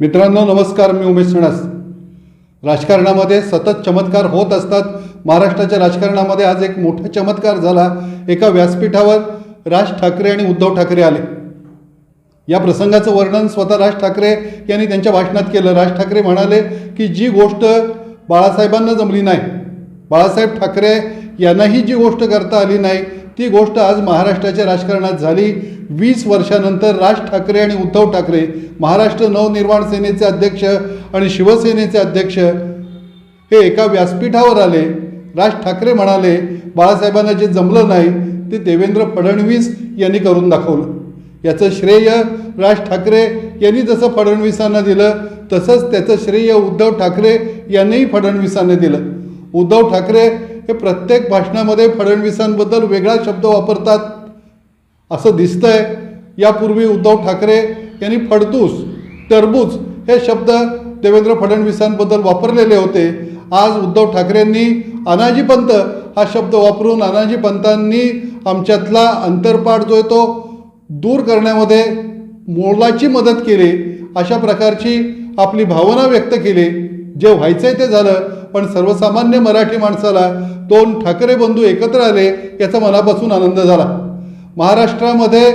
मित्रांनो नमस्कार मी उमेश सणस. राजकारणामध्ये सतत चमत्कार होत असतात. महाराष्ट्राच्या राजकारणामध्ये आज एक मोठा चमत्कार झाला. एका व्यासपीठावर राज ठाकरे आणि उद्धव ठाकरे आले. या प्रसंगाचं वर्णन स्वतः राज ठाकरे यांनी त्यांच्या भाषणात केलं. राज ठाकरे म्हणाले की जी गोष्ट बाळासाहेबांना जमली नाही बाळासाहेब ठाकरे यांनाही जी गोष्ट करता आली नाही ती गोष्ट आज महाराष्ट्राच्या राजकारणात झाली. वीस वर्षानंतर राज ठाकरे आणि उद्धव ठाकरे महाराष्ट्र नवनिर्माण सेनेचे अध्यक्ष आणि शिवसेनेचे अध्यक्ष हे एका व्यासपीठावर आले. राज ठाकरे म्हणाले बाळासाहेबांना जे जमलं नाही ते देवेंद्र फडणवीस यांनी करून दाखवलं. याचं श्रेय राज ठाकरे यांनी जसं फडणवीसांना दिलं तसंच त्याचं श्रेय उद्धव ठाकरे यांनीही फडणवीसांना दिलं. उद्धव ठाकरे हे प्रत्येक भाषणामध्ये फडणवीसांबद्दल वेगळा शब्द वापरतात असं दिसतंय. यापूर्वी उद्धव ठाकरे यांनी फडतूस टरबूज हे शब्द देवेंद्र फडणवीसांबद्दल वापरलेले होते. आज उद्धव ठाकरेंनी अनाजी पंत हा शब्द वापरून अनाजी पंतांनी आमच्यातला अंतरपाठ जो आहे तो दूर करण्यामध्ये मोलाची मदत केली अशा प्रकारची आपली भावना व्यक्त केली. जे व्हायचंय ते झालं पण सर्वसामान्य मराठी माणसाला दोन ठाकरे बंधू एकत्र आले याचा मनापासून आनंद झाला. महाराष्ट्रामध्ये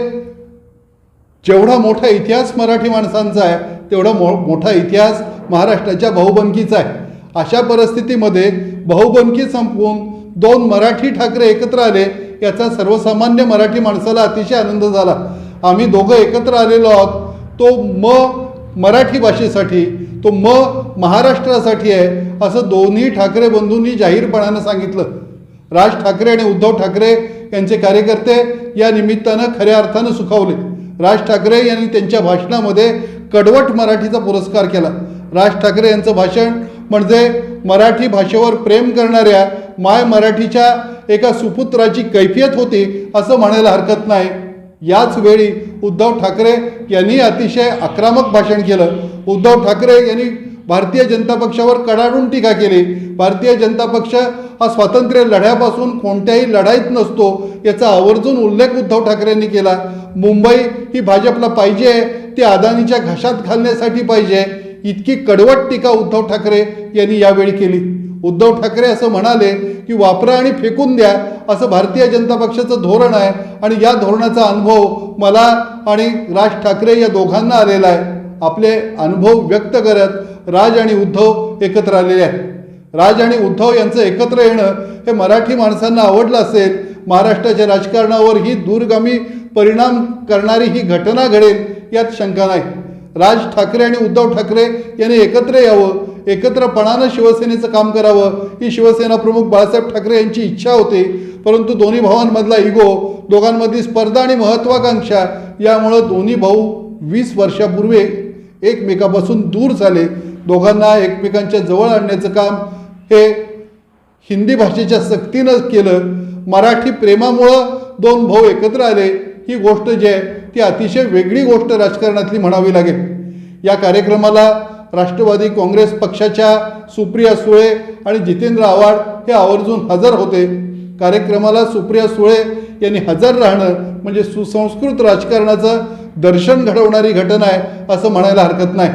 जेवढा मोठा इतिहास मराठी माणसांचा आहे तेवढा मो मोठा इतिहास महाराष्ट्राच्या बहुबंकीचा आहे. अशा परिस्थितीमध्ये बहुबंकी संपवून दोन मराठी ठाकरे एकत्र आले याचा सर्वसामान्य मराठी माणसाला अतिशय आनंद झाला. आम्ही दोघं एकत्र आलेलो आहोत तो म मराठी भाषेसाठी तो म महाराष्ट्रासाठी आहे असं दोन्ही ठाकरे बंधूंनी जाहीरपणानं सांगितलं. राज ठाकरे आणि उद्धव ठाकरे यांचे कार्यकर्ते या निमित्तानं खऱ्या अर्थानं सुखावले. राज ठाकरे यांनी त्यांच्या भाषणामध्ये कडवट मराठीचा पुरस्कार केला. राज ठाकरे यांचं भाषण म्हणजे मराठी भाषेवर प्रेम करणाऱ्या माय मराठीच्या एका सुपुत्राची कैफियत होती असं म्हणायला हरकत नाही. याच वेळी उद्धव ठाकरे यांनी अतिशय आक्रमक भाषण केलं. उद्धव ठाकरे यांनी भारतीय जनता पक्षावर कडाडून टीका केली. भारतीय जनता पक्ष हा स्वातंत्र्य लढ्यापासून कोणत्याही लढाईत नसतो याचा आवर्जून उल्लेख उद्धव ठाकरेंनी केला. मुंबई ही भाजपला पाहिजे ती अदानीच्या घशात घालण्यासाठी पाहिजे इतकी कडवट टीका उद्धव ठाकरे यांनी यावेळी केली. उद्धव ठाकरे असं म्हणाले की वापरा आणि फेकून द्या असं भारतीय जनता पक्षाचं धोरण आहे. आणि या धोरणाचा अनुभव मला आणि राज ठाकरे या दोघांना आलेला आहे. आपले अनुभव व्यक्त करत राज आणि उद्धव एकत्र आलेले आहेत. राज आणि उद्धव यांचं एकत्र येणं हे मराठी माणसांना आवडलं असेल. महाराष्ट्राच्या राजकारणावर ही दूरगामी परिणाम करणारी ही घटना घडेल यात शंका नाही. राज ठाकरे आणि उद्धव ठाकरे यांनी एकत्र यावं एकत्रपणानं शिवसेनेचं काम करावं ही शिवसेना प्रमुख बाळासाहेब ठाकरे यांची इच्छा होती परंतु दोन्ही भावांमधला इगो दोघांमधली स्पर्धा आणि महत्त्वाकांक्षा यामुळं दोन्ही भाऊ वीस वर्षापूर्वी एकमेकापासून दूर झाले. दोघांना एकमेकांच्या जवळ आणण्याचं काम हे हिंदी भाषेच्या सक्तीनं केलं. मराठी प्रेमामुळं दोन भाऊ एकत्र आले. ही गोष्ट जी आहे ती अतिशय वेगळी गोष्ट राजकारणातली म्हणावी लागेल. या कार्यक्रमाला राष्ट्रवादी काँग्रेस पक्षाच्या सुप्रिया सुळे आणि जितेंद्र आव्हाड हे आवर्जून हजर होते. कार्यक्रमाला सुप्रिया सुळे यांनी हजर राहणं म्हणजे सुसंस्कृत राजकारणाचं दर्शन घडवणारी घटना आहे असं म्हणायला हरकत नाही.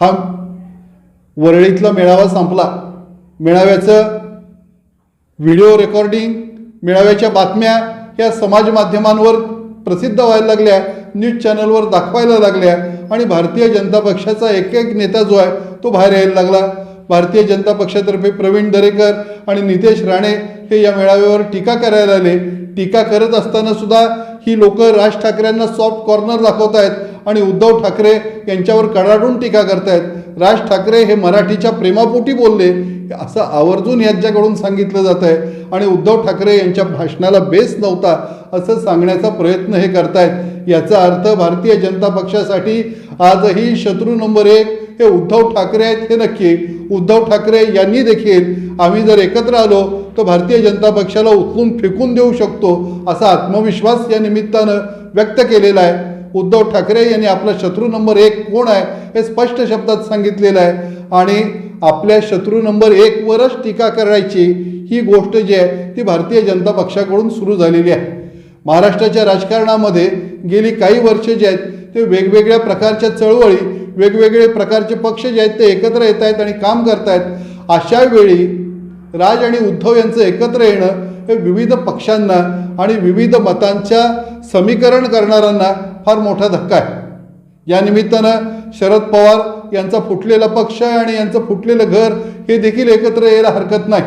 हा वरळीतला मेळावा संपला. मेळाव्याचं व्हिडिओ रेकॉर्डिंग मेळाव्याच्या बातम्या ह्या समाज माध्यमांवर प्रसिद्ध व्हायला लागल्या न्यूज चॅनलवर दाखवायला लागल्या आणि भारतीय जनता पक्षाचा एक एक नेता जो आहे तो बाहेर यायला लागला. भारतीय जनता पक्षातर्फे प्रवीण दरेकर आणि नितेश राणे हे या मेळाव्यावर टीका करायला आले. टीका करत असताना सुद्धा ही लोक राज ठाकरेंना सॉफ्ट कॉर्नर दाखवत आहेत आणि उद्धव ठाकरे यांच्यावर कडाडून टीका करतायत. राज ठाकरे हे मराठीच्या प्रेमापोटी बोलले असं आवर्जून यांच्याकडून सांगितलं जात आहे आणि उद्धव ठाकरे यांच्या भाषणाला बेस नव्हता असं सांगण्याचा प्रयत्न हे करतायत. याचा अर्थ भारतीय जनता पक्षासाठी आजही शत्रू नंबर एक हे उद्धव ठाकरे आहेत हे नक्की. उद्धव ठाकरे यांनी देखील आम्ही जर एकत्र आलो तर भारतीय जनता पक्षाला उचलून फेकून देऊ शकतो असा आत्मविश्वास या निमित्तानं व्यक्त केलेला आहे. उद्धव ठाकरे यांनी आपला शत्रू नंबर एक कोण आहे हे स्पष्ट शब्दात सांगितलेलं आहे. आणि आपल्या शत्रू नंबर एकवरच टीका करायची ही गोष्ट जी आहे ती भारतीय जनता पक्षाकडून सुरू झालेली आहे. महाराष्ट्राच्या राजकारणामध्ये गेली काही वर्ष जे आहेत ते वेगवेगळ्या प्रकारच्या चळवळी वेगवेगळे प्रकारचे पक्ष जे आहेत ते एकत्र येत आहेत आणि काम करतायत अशा वेळी राज आणि उद्धव यांचं एकत्र येणं हे विविध पक्षांना आणि विविध मतांच्या समीकरण करणाऱ्यांना फार मोठा धक्का आहे. या निमित्तानं शरद पवार यांचा फुटलेला पक्ष आणि यांचं फुटलेलं घर हे देखील एकत्र यायला हरकत नाही.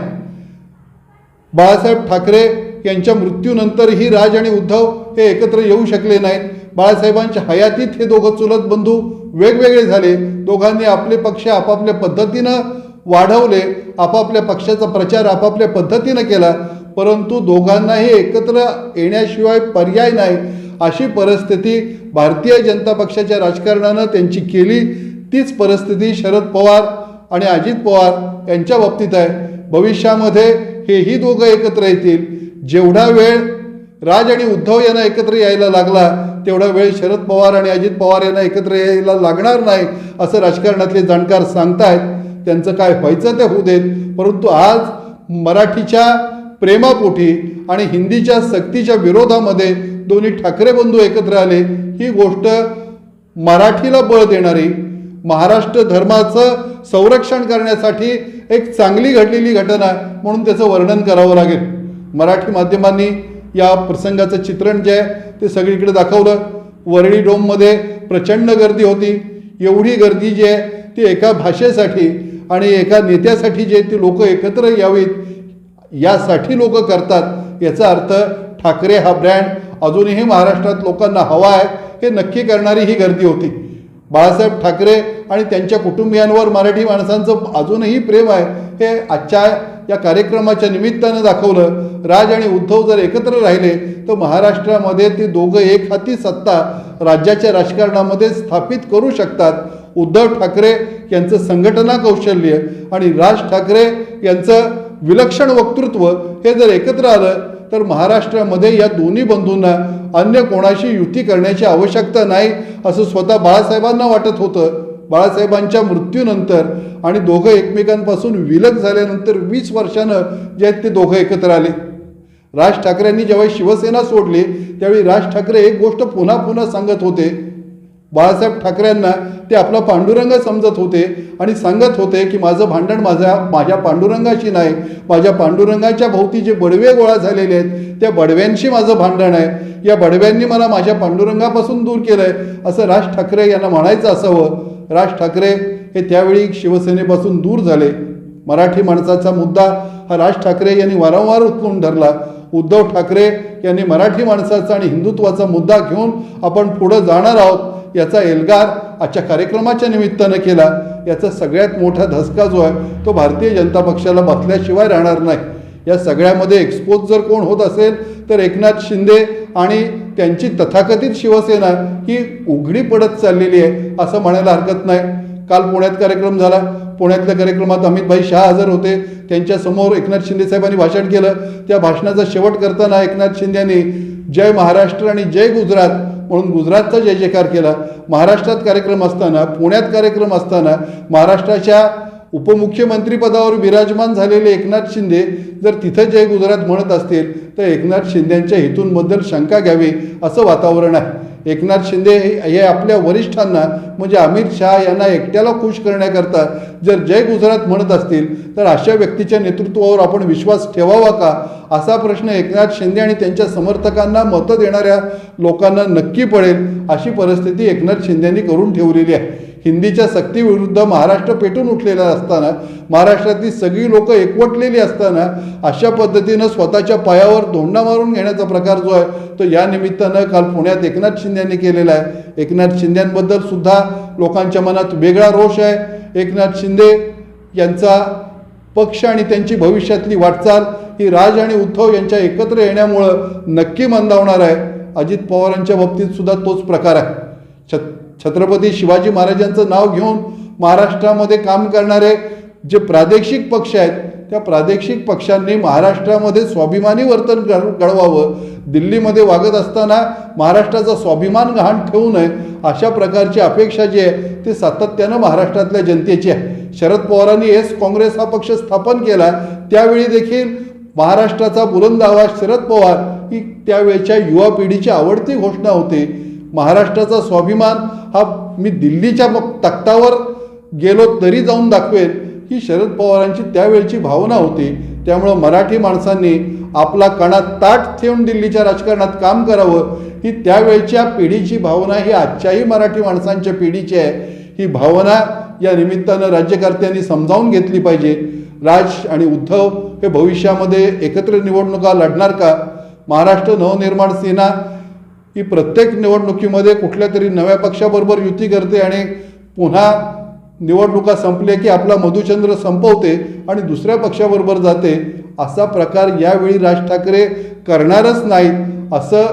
बाळासाहेब ठाकरे यांच्या मृत्यूनंतरही राज आणि उद्धव हे एकत्र येऊ शकले नाहीत. बाळासाहेबांच्या हयातीत हे दोघं चुलत बंधू वेगवेगळे झाले. दोघांनी आपले पक्ष आपापल्या पद्धतीनं वाढवले आपापल्या पक्षाचा प्रचार आपापल्या पद्धतीनं केला परंतु दोघांनाही एकत्र येण्याशिवाय पर्याय नाही. अशी परिस्थिती भारतीय जनता पक्षाच्या राजकारणानं त्यांची केली. तीच परिस्थिती शरद पवार आणि अजित पवार यांच्या बाबतीत आहे. भविष्यामध्ये हेही दोघं एकत्र येतील. जेवढा वेळ राज आणि उद्धव यांना एकत्र यायला लागला तेवढा वेळ शरद पवार आणि अजित पवार यांना एकत्र यायला लागणार नाही असं राजकारणातले जाणकार सांगतायत. त्यांचं काय व्हायचं ते होऊ देत परंतु आज मराठीच्या प्रेमापोटी आणि हिंदीच्या सक्तीच्या विरोधामध्ये दोन्ही ठाकरे बंधू एकत्र आले. ही गोष्ट मराठीला बळ देणारी महाराष्ट्र धर्माचं संरक्षण करण्यासाठी एक चांगली घडलेली घटना म्हणून त्याचं वर्णन करावं लागेल. मराठी माध्यमांनी या प्रसंगाचं चित्रण जे आहे ते सगळीकडे दाखवलं. वरळी डोममध्ये प्रचंड गर्दी होती. एवढी गर्दी जी आहे ती एका भाषेसाठी आणि एका नेत्यासाठी जे ती लोक एकत्र यावीत यासाठी लोक करतात याचा अर्थ ठाकरे हा ब्रँड अजूनही महाराष्ट्रात लोकांना हवा आहे हे नक्की करणारी ही गर्दी होती. बाळासाहेब ठाकरे आणि त्यांच्या कुटुंबियांवर मराठी माणसांचं अजूनही प्रेम आहे हे आजच्या या कार्यक्रमाच्या निमित्तानं दाखवलं राज आणि उद्धव जर एकत्र राहिले तर महाराष्ट्रामध्ये ते दोघं एक हाती सत्ता राज्याच्या राजकारणामध्ये स्थापित करू शकतात. उद्धव ठाकरे यांचं संघटना कौशल्य आणि राज ठाकरे यांचं विलक्षण वक्तृत्व हे जर एकत्र आलं तर महाराष्ट्रामध्ये या दोन्ही बंधूंना अन्य कोणाशी युती करण्याची आवश्यकता नाही असं स्वतः बाळासाहेबांना वाटत होतं. बाळासाहेबांच्या मृत्यूनंतर आणि दोघं एकमेकांपासून विलग झाल्यानंतर वीस वर्षानं जे आहेत ते दोघं एकत्र आले. राज ठाकरेंनी जेव्हा शिवसेना सोडली त्यावेळी राज ठाकरे एक गोष्ट पुन्हा पुन्हा सांगत होते बाळासाहेब ठाकरेंना ते आपला पांडुरंग समजत होते आणि सांगत होते की माझं भांडण माझ्या माझ्या पांडुरंगाशी नाही. माझ्या पांडुरंगाच्या भोवती जे बडवे गोळा झालेले आहेत त्या बडव्यांशी माझं भांडण आहे. या बडव्यांनी मला माझ्या पांडुरंगापासून दूर केलं आहे असं राज ठाकरे यांना म्हणायचं असावं. राज ठाकरे हे त्यावेळी शिवसेनेपासून दूर झाले. मराठी माणसाचा मुद्दा हा राज ठाकरे यांनी वारंवार उचलून धरला. उद्धव ठाकरे यांनी मराठी माणसाचा आणि हिंदुत्वाचा मुद्दा घेऊन आपण पुढं जाणार आहोत. याचा एल्गार आजच्या कार्यक्रमाच्या निमित्तानं केला. याचा सगळ्यात मोठा धसका जो आहे तो भारतीय जनता पक्षाला बसल्याशिवाय राहणार नाही. या सगळ्यामध्ये एक्सपोज जर कोण होत असेल तर एकनाथ शिंदे आणि त्यांची तथाकथित शिवसेना ही उघडी पडत चाललेली आहे असं म्हणायला हरकत नाही. काल पुण्यात कार्यक्रम झाला. पुण्यातल्या कार्यक्रमात अमितभाई शहा हजर होते. त्यांच्यासमोर एकनाथ शिंदे साहेबांनी भाषण केलं. त्या भाषणाचा शेवट करताना एकनाथ शिंदे यांनी जय महाराष्ट्र आणि जय गुजरात म्हणून गुजरातचा जय जयकार केला. महाराष्ट्रात कार्यक्रम असताना पुण्यात कार्यक्रम असताना महाराष्ट्राच्या उपमुख्यमंत्रीपदावर विराजमान झालेले एकनाथ शिंदे जर तिथं जय गुजरात म्हणत असतील तर एकनाथ शिंदेंच्या हेतूंबद्दल शंका घ्यावी असं वातावरण आहे. एकनाथ शिंदे हे हे आपल्या वरिष्ठांना म्हणजे अमित शहा यांना एकट्याला खुश करण्याकरता जर जय गुजरात म्हणत असतील तर अशा व्यक्तीच्या नेतृत्वावर आपण विश्वास ठेवावा का? असा प्रश्न एकनाथ शिंदे आणि त्यांच्या समर्थकांना मतं देणाऱ्या लोकांना नक्की पडेल अशी परिस्थिती एकनाथ शिंदेंनी करून ठेवलेली आहे. हिंदीच्या सक्तीविरुद्ध महाराष्ट्र पेटून उठलेला असताना महाराष्ट्रातली सगळी लोक एकवटलेली असताना अशा पद्धतीनं स्वतःच्या पायावर धोंडा मारून घेण्याचा प्रकार जो आहे तो या निमित्तानं काल पुण्यात एकनाथ शिंदेंनी केलेला आहे. एकनाथ शिंद्यांबद्दल सुद्धा लोकांच्या मनात वेगळा रोष आहे. एकनाथ शिंदे यांचा पक्ष आणि त्यांची भविष्यातली वाटचाल ही राज आणि उद्धव यांच्या एकत्र येण्यामुळं नक्की मंदावणार आहे. अजित पवारांच्या बाबतीत सुद्धा तोच प्रकार आहे. छत छत्रपती शिवाजी महाराजांचं नाव घेऊन महाराष्ट्रामध्ये काम करणारे जे प्रादेशिक पक्ष आहेत त्या प्रादेशिक पक्षांनी महाराष्ट्रामध्ये स्वाभिमानी वर्तन घड घडवावं दिल्लीमध्ये वागत असताना महाराष्ट्राचा स्वाभिमान गहाण ठेवू नये अशा प्रकारची अपेक्षा जी आहे ती सातत्यानं महाराष्ट्रातल्या जनतेची आहे. शरद पवारांनी एस काँग्रेस हा पक्ष स्थापन केला त्यावेळी देखील महाराष्ट्राचा बुलंद आवाज शरद पवार ही त्यावेळच्या युवा पिढीची आवडती घोषणा होती. महाराष्ट्राचा स्वाभिमान हा मी दिल्लीच्या मग तख्तावर गेलो तरी जाऊन दाखवेल ही शरद पवारांची त्यावेळची भावना होती. त्यामुळं मराठी माणसांनी आपला कणा ताट ठेवून दिल्लीच्या राजकारणात काम करावं ही त्यावेळच्या पिढीची भावना ही आजच्याही मराठी माणसांच्या पिढीची आहे. ही भावना या निमित्तानं राज्यकर्त्यांनी समजावून घेतली पाहिजे. राज आणि उद्धव हे भविष्यामध्ये एकत्र निवडणुका लढणार का? महाराष्ट्र नवनिर्माण सेना ही प्रत्येक निवडणुकीमध्ये कुठल्या तरी नव्या पक्षाबरोबर युती करते आणि पुन्हा निवडणुका संपल्या की आपला मधुचंद्र संपवते आणि दुसऱ्या पक्षाबरोबर जाते असा प्रकार यावेळी राज ठाकरे करणारच नाहीत असं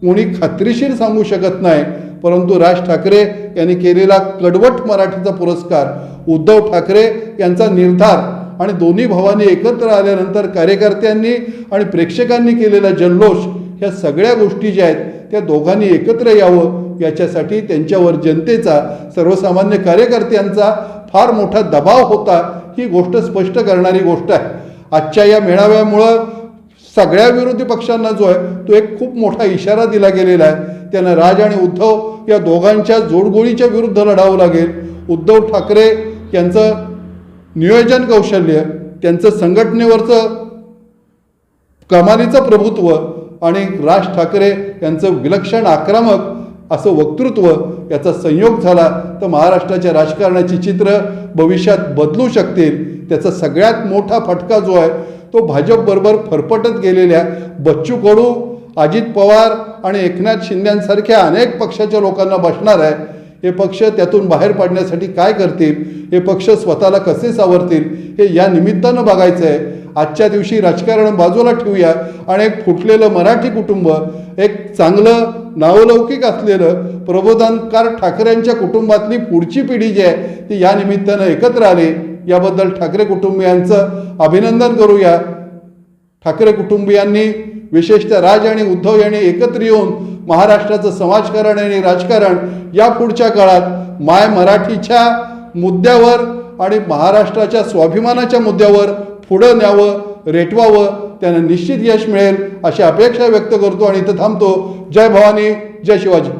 कोणी खात्रीशीर सांगू शकत नाही. परंतु राज ठाकरे यांनी केलेला कडवट मराठीचा पुरस्कार उद्धव ठाकरे यांचा निर्धार आणि दोन्ही भावांनी एकत्र आल्यानंतर कार्यकर्त्यांनी आणि प्रेक्षकांनी केलेला जल्लोष ह्या सगळ्या गोष्टी ज्या आहेत त्या दोघांनी एकत्र यावं याच्यासाठी त्यांच्यावर जनतेचा सर्वसामान्य कार्यकर्त्यांचा फार मोठा दबाव होता ही गोष्ट स्पष्ट करणारी गोष्ट आहे. आजच्या या मेळाव्यामुळं सगळ्या विरोधी पक्षांना जो आहे तो एक खूप मोठा इशारा दिला गेलेला आहे. त्यांना राज आणि उद्धव या दोघांच्या जोडगोळीच्या विरुद्ध लढावं लागेल. उद्धव ठाकरे यांचं नियोजन कौशल्य त्यांचं संघटनेवरचं कमालीचं प्रभुत्व आणि राज ठाकरे यांचं विलक्षण आक्रमक असं वक्तृत्व याचा संयोग झाला तर महाराष्ट्राच्या राजकारणाची चित्र भविष्यात बदलू शकतील. त्याचा सगळ्यात मोठा फटका जो आहे तो भाजपबरोबर फरफटत गेलेल्या बच्चू कडू अजित पवार आणि एकनाथ शिंद्यांसारख्या अनेक पक्षाच्या लोकांना बसणार आहे. हे पक्ष त्यातून बाहेर पडण्यासाठी काय करतील? हे पक्ष स्वतःला कसे सावरतील? हे या निमित्तानं बघायचं आहे आजच्या दिवशी राजकारण बाजूला ठेवूया. आणि एक फुटलेलं मराठी कुटुंब एक चांगलं नावलौकिक असलेलं प्रबोधनकार ठाकरेंच्या कुटुंबातली पुढची पिढी जी आहे ती या निमित्तानं एकत्र आली. याबद्दल ठाकरे कुटुंबियांचं अभिनंदन करूया. ठाकरे कुटुंबियांनी विशेषतः राज आणि उद्धव यांनी एकत्र येऊन महाराष्ट्राचं समाजकारण आणि राजकारण या पुढच्या काळात माय मराठीच्या मुद्द्यावर आणि महाराष्ट्राच्या स्वाभिमानाच्या मुद्द्यावर पुढं न्यावं रेटवावं त्यांना निश्चित यश मिळेल अशी अपेक्षा व्यक्त करतो आणि इथं थांबतो. जय भवानी जय शिवाजी.